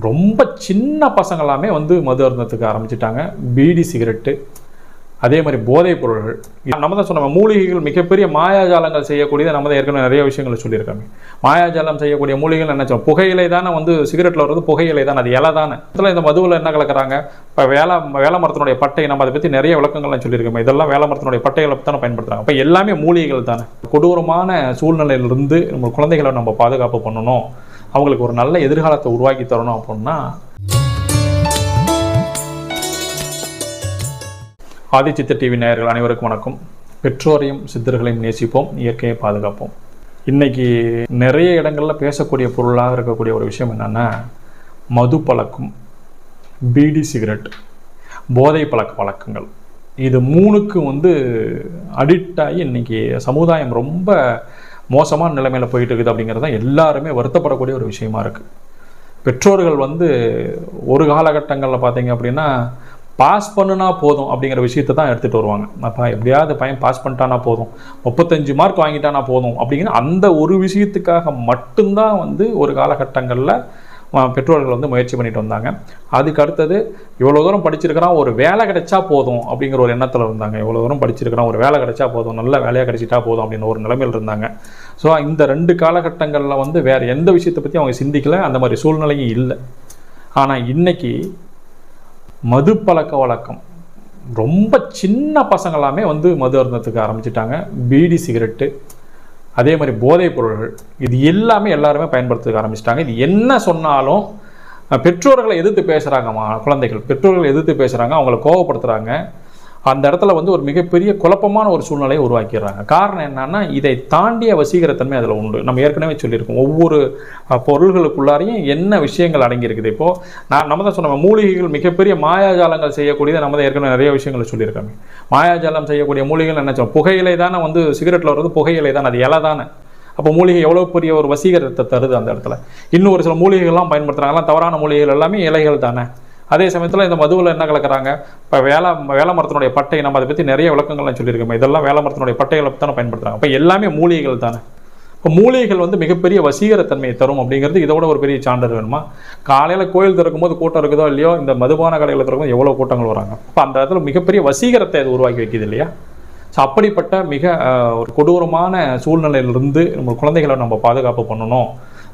ரொம்ப சின்ன பசங்களாமே வந்து மது அருந்தத்துக்கு ஆரம்பிச்சிட்டாங்க. பீடி சிகரெட்டு அதே மாதிரி போதைப் பொருள்கள். நம்ம தான் சொன்ன மூலிகைகள் மிகப்பெரிய மாயாஜாலங்கள் செய்யக்கூடியது நம்ம தான் ஏற்கனவே நிறைய விஷயங்களை சொல்லியிருக்காங்க. மாயாஜாலம் செய்யக்கூடிய மூலிகைகள் என்ன சொல்ல புகையிலை தானே வந்து சிகரெட்டில் வர்றது புகையிலை தானே அது இலை தானே. இதில் இந்த மதுவில் என்ன கலக்கிறாங்க? இப்போ வேலை வேலை மரத்தினுடைய பட்டை நம்ம அதை பற்றி நிறைய விளக்கங்கள்லாம் சொல்லியிருக்கோம் இதெல்லாம் வேலை மரத்தினுடைய பட்டைகளை தானே பயன்படுத்துகிறாங்க அப்போ எல்லாமே மூலிகைகள் தானே. கொடூரமான சூழ்நிலையிலிருந்து நம்ம குழந்தைகளை நம்ம பாதுகாப்பு பண்ணணும். அவங்களுக்கு ஒரு நல்ல எதிர்காலத்தை உருவாக்கி தரணும் அப்படின்னா ஆதிச்சித்த டிவி நேயர்கள் அனைவருக்கும் வணக்கம். பெற்றோரையும் சித்தர்களையும் நேசிப்போம் இயற்கையை பாதுகாப்போம். இன்னைக்கு நிறைய இடங்களில் பேசக்கூடிய பொருளாக இருக்கக்கூடிய ஒரு விஷயம் என்னன்னா மது பழக்கம் பீடி சிகரெட் போதை பழக்க வழக்கங்கள். இது மூணுக்கு வந்து அடிக்ட் ஆகி இன்னைக்கு சமுதாயம் ரொம்ப மோசமான நிலைமையில் போயிட்டு இருக்குது அப்படிங்கிறது தான் எல்லாருமே வருத்தப்படக்கூடிய ஒரு விஷயமா இருக்குது பெற்றோர்கள் வந்து ஒரு காலகட்டங்களில் பார்த்தீங்க அப்படின்னா பாஸ் பண்ணுனா போதும் அப்படிங்கிற விஷயத்தை தான் எடுத்துகிட்டு வருவாங்க. அப்போ எப்படியாவது பையன் பாஸ் பண்ணிட்டானா போதும். முப்பத்தஞ்சு மார்க் வாங்கிட்டானா போதும் அப்படிங்கிற அந்த ஒரு விஷயத்துக்காக மட்டும்தான் வந்து ஒரு காலகட்டங்களில் பெற்றோர்கள் வந்து முயற்சி பண்ணிட்டு வந்தாங்க. அதுக்கு அடுத்தது இவ்வளோ தூரம் படிச்சிருக்கிறான் ஒரு வேலை கிடைச்சா போதும் அப்படிங்கிற ஒரு எண்ணத்தில் இருந்தாங்க. இவ்வளோ தூரம் படிச்சிருக்கிறான் ஒரு வேலை கிடைச்சா போதும் நல்ல வேலையாக கிடைச்சிட்டா போதும் அப்படின்னு ஒரு நிலைமையில் இருந்தாங்க. ஸோ இந்த ரெண்டு காலகட்டங்களில் வந்து வேறு எந்த விஷயத்தை பற்றி அவங்க சிந்திக்கல அந்த மாதிரி சூழ்நிலையும் இல்லை. ஆனால் இன்றைக்கி மது பழக்க வழக்கம். ரொம்ப சின்ன பசங்களாமே வந்து மது அருந்தத்துக்கு ஆரம்பிச்சிட்டாங்க. பீடி சிகரெட்டு அதே மாதிரி போதைப் பொருள்கள். இது எல்லாமே எல்லாருமே பயன்படுத்த ஆரம்பிச்சிட்டாங்க. இது என்ன சொன்னாலும் பெற்றோர்களை எதிர்த்து பேசுகிறாங்க குழந்தைகள். பெற்றோர்களை எதிர்த்து பேசுகிறாங்க அவங்கள கோவப்படுத்துகிறாங்க அந்த இடத்துல வந்து ஒரு மிகப்பெரிய குழப்பமான ஒரு சூழ்நிலையை உருவாக்கிடுறாங்க. காரணம் என்னன்னா இதை தாண்டிய வசீகரத்தன்மை அதில் உண்டு. நம்ம ஏற்கனவே சொல்லியிருக்கோம் ஒவ்வொரு பொருள்களுக்குள்ளாரையும் என்ன விஷயங்கள் அடங்கியிருக்குது. இப்போ நான் நம்ம தான் சொன்ன மூலிகைகள் மிகப்பெரிய மாயாஜாலங்கள் செய்யக்கூடியதை நம்ம தான் ஏற்கனவே நிறைய விஷயங்களை சொல்லியிருக்காங்க மாயாஜாலம் செய்யக்கூடிய மூலிகைகள் என்ன சொல்லுவோம் புகையிலை தானே வந்து சிகரெட்டில் வர்றது புகையிலை தானே அது இலை தானே. அப்போ மூலிகை எவ்வளோ பெரிய ஒரு வசீகரத்தை தருது அந்த இடத்துல. இன்னும் ஒரு சில மூலிகைகள்லாம் பயன்படுத்துறாங்கலாம் தவறான மூலிகைகள் எல்லாமே இலைகள் தானே. அதே சமயத்தில் இந்த மதுவில் என்ன கலக்கிறாங்க? இப்போ வேலை வேலை மரத்தினுடைய பட்டை நம்ம அதை பற்றி நிறைய விளக்கங்கள்லாம் சொல்லியிருக்கோம். இதெல்லாம் வேலை மரத்தினுடைய பட்டைகளை தானே பயன்படுத்துறாங்க. அப்போ எல்லாமே மூலிகைகள் தானே? இப்போ மூலிகைகள் வந்து மிகப்பெரிய வசீகரத்தன்மையை தரும் அப்படிங்கிறது இதோட ஒரு பெரிய சான்றிதழ் வேணுமா? காலையில் கோயில் திறக்கும்போது கூட்டம் இருக்குதோ இல்லையோ இந்த மதுபான கடையில் திறக்கும்போது எவ்வளோ கூட்டங்கள் வராங்க? இப்போ அந்த இடத்துல மிகப்பெரிய வசீகரத்தை அது உருவாக்கி வைக்கிது இல்லையா? ஸோ அப்படிப்பட்ட மிக ஒரு கொடூரமான சூழ்நிலையிலிருந்து நம்ம குழந்தைகளை நம்ம பாதுகாப்பு பண்ணணும்.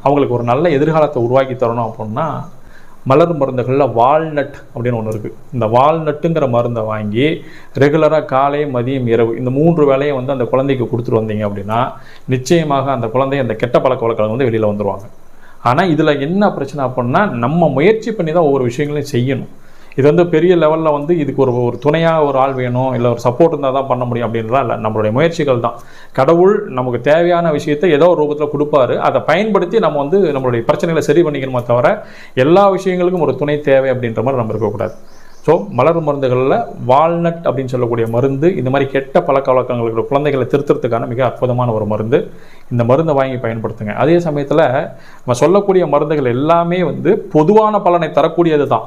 அவங்களுக்கு ஒரு நல்ல எதிர்காலத்தை உருவாக்கி தரணும் அப்படின்னா மலர் மருந்துகளில் வால்நட் அப்படின்னு ஒன்று இருக்குது இந்த வால்நட்டுங்கிற மருந்தை வாங்கி ரெகுலராக காலை மதியம் இரவு இந்த மூன்று வேலையை வந்து அந்த குழந்தைக்கு கொடுத்துட்டு வந்தீங்க அப்படின்னா நிச்சயமாக அந்த குழந்தை அந்த கெட்ட பழக்க வழக்கங்கள் வந்து வெளியில் வந்துடுவாங்க ஆனால் இதில் என்ன பிரச்சனை அப்படின்னா நம்ம முயற்சி பண்ணி தான் ஒவ்வொரு விஷயங்களையும் செய்யணும். இது வந்து பெரிய லெவலில் வந்து இதுக்கு ஒரு ஒரு துணையாக ஒரு ஆள் வேணும் இல்லை ஒரு சப்போர்ட் இருந்தால் தான் பண்ண முடியும் அப்படின்றலாம் இல்லை. நம்மளுடைய முயற்சிகள் தான். கடவுள் நமக்கு தேவையான விஷயத்தை ஏதோ ஒரு ரூபத்தில் கொடுப்பாரு. அதை பயன்படுத்தி நம்ம வந்து நம்மளுடைய பிரச்சனைகளை சரி பண்ணிக்கணுமே தவிர எல்லா விஷயங்களுக்கும் ஒரு துணை தேவை அப்படின்ற மாதிரி நம்ம இருக்கக்கூடாது. ஸோ மலர் மருந்துகளில் வால்நட் அப்படின்னு சொல்லக்கூடிய மருந்து இந்த மாதிரி கெட்ட பழக்க வழக்கங்களுக்கு குழந்தைகளை திருத்துறதுக்கான மிக அற்புதமான ஒரு மருந்து. இந்த மருந்தை வாங்கி பயன்படுத்துங்க. அதே சமயத்தில் நம்ம சொல்லக்கூடிய மருந்துகள் எல்லாமே வந்து பொதுவான பலனை தரக்கூடியது தான்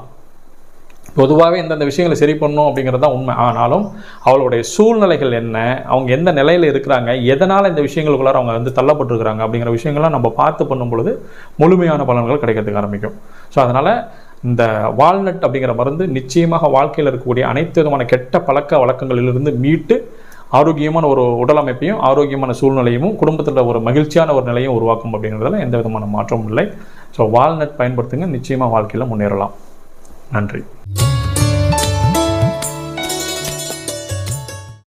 பொதுவாகவே இந்தந்த விஷயங்களை சரி பண்ணணும் அப்படிங்கிறது தான் உண்மை. ஆனாலும் அவளுடைய சூழ்நிலைகள் என்ன அவங்க எந்த நிலையில் இருக்கிறாங்க எதனால் இந்த விஷயங்களுக்குள்ளார அவங்க வந்து தள்ளப்பட்டிருக்கிறாங்க அப்படிங்கிற விஷயங்கள்லாம் நம்ம பார்த்து பண்ணும் பொழுது முழுமையான பலன்கள் கிடைக்கிறதுக்கு ஆரம்பிக்கும். ஸோ அதனால் இந்த வால்நட் அப்படிங்கிற மருந்து நிச்சயமாக வாழ்க்கையில் இருக்கக்கூடிய அனைத்து விதமான கெட்ட பழக்க வழக்கங்களிலிருந்து மீட்டு ஆரோக்கியமான ஒரு உடல் அமைப்பையும் ஆரோக்கியமான சூழ்நிலையும் குடும்பத்தில் ஒரு மகிழ்ச்சியான ஒரு நிலையும் உருவாக்கும் அப்படிங்கிறதுல எந்த விதமான மாற்றமும் இல்லை. ஸோ வால்நட் பயன்படுத்துங்க. நிச்சயமாக வாழ்க்கையில் முன்னேறலாம். நன்றி.